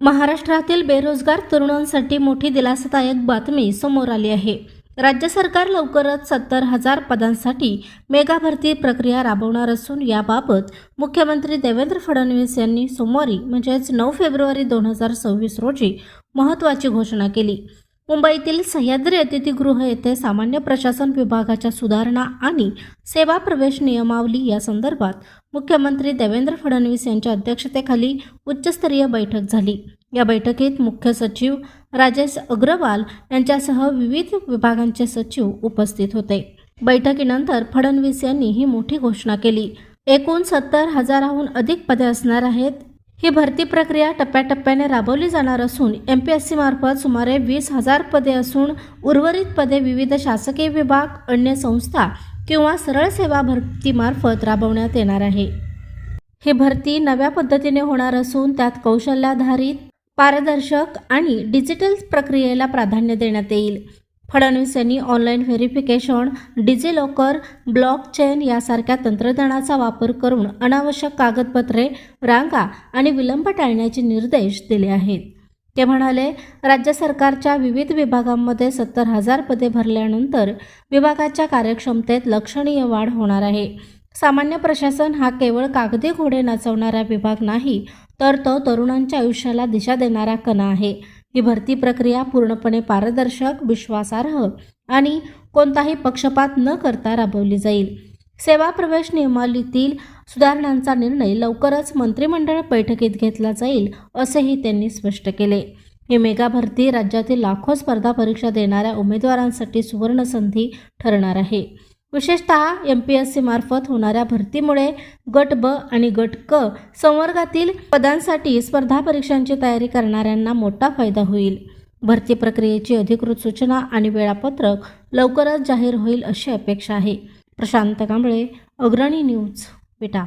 महाराष्ट्रातील बेरोजगार तरुणांसाठी मोठी दिलासादायक बातमी समोर आली आहे. राज्य सरकार लवकरच सत्तर हजार पदांसाठी मेगा भरती प्रक्रिया राबवणार असून याबाबत मुख्यमंत्री देवेंद्र फडणवीस यांनी सोमवारी म्हणजेच नऊ फेब्रुवारी दोन हजार सव्वीस रोजी महत्त्वाची घोषणा केली. मुंबईतील सह्याद्री अतिथीगृह येथे सामान्य प्रशासन विभागाच्या सुधारणा आणि सेवा प्रवेश नियमावली या संदर्भात मुख्यमंत्री देवेंद्र फडणवीस यांच्या अध्यक्षतेखाली उच्चस्तरीय बैठक झाली. या बैठकीत मुख्य सचिव राजेश अग्रवाल यांच्यासह विविध विभागांचे सचिव उपस्थित होते. बैठकीनंतर फडणवीस यांनी ही मोठी घोषणा केली. एकूण सत्तर हजाराहून अधिक पदे असणार आहेत. ही भरती प्रक्रिया टप्प्याटप्प्याने राबवली जाणार असून एम पी एस सीमार्फत सुमारे वीस हजार पदे असून उर्वरित पदे विविध शासकीय विभाग अन्य संस्था किंवा सरळ सेवा भरतीमार्फत राबवण्यात येणार आहे. ही भरती नव्या पद्धतीने होणार असून त्यात कौशल्याधारित पारदर्शक आणि डिजिटल प्रक्रियेला प्राधान्य देण्यात येईल. फडणवीस यांनी ऑनलाईन व्हेरिफिकेशन डिजिलॉकर ब्लॉकचेन यासारख्या तंत्रज्ञानाचा वापर करून अनावश्यक कागदपत्रे रांगा आणि विलंब टाळण्याचे निर्देश दिले आहेत. ते म्हणाले राज्य सरकारच्या विविध विभागांमध्ये सत्तर हजार पदे भरल्यानंतर विभागाच्या कार्यक्षमतेत लक्षणीय वाढ होणार आहे. सामान्य प्रशासन हा केवळ कागदी घोडे नाचवणारा विभाग नाही तर तो तरुणांच्या आयुष्याला दिशा देणारा कणा आहे. ही भरती प्रक्रिया पूर्णपणे पारदर्शक विश्वासार्ह आणि कोणताही पक्षपात न करता राबवली जाईल. सेवा प्रवेश नियमावलीतील सुधारणांचा निर्णय लवकरच मंत्रिमंडळ बैठकीत घेतला जाईल असेही त्यांनी स्पष्ट केले. ही मेगा भरती राज्यातील लाखो स्पर्धा परीक्षा देणाऱ्या उमेदवारांसाठी सुवर्णसंधी ठरणार आहे. विशेषतः एम पी एस सीमार्फत होणाऱ्या भरतीमुळे गट ब आणि गट क संवर्गातील पदांसाठी स्पर्धा परीक्षांची तयारी करणाऱ्यांना मोठा फायदा होईल. भरती प्रक्रियेची अधिकृत सूचना आणि वेळापत्रक लवकरच जाहीर होईल अशी अपेक्षा आहे. प्रशांत कांबळे अग्रणी न्यूज विटा.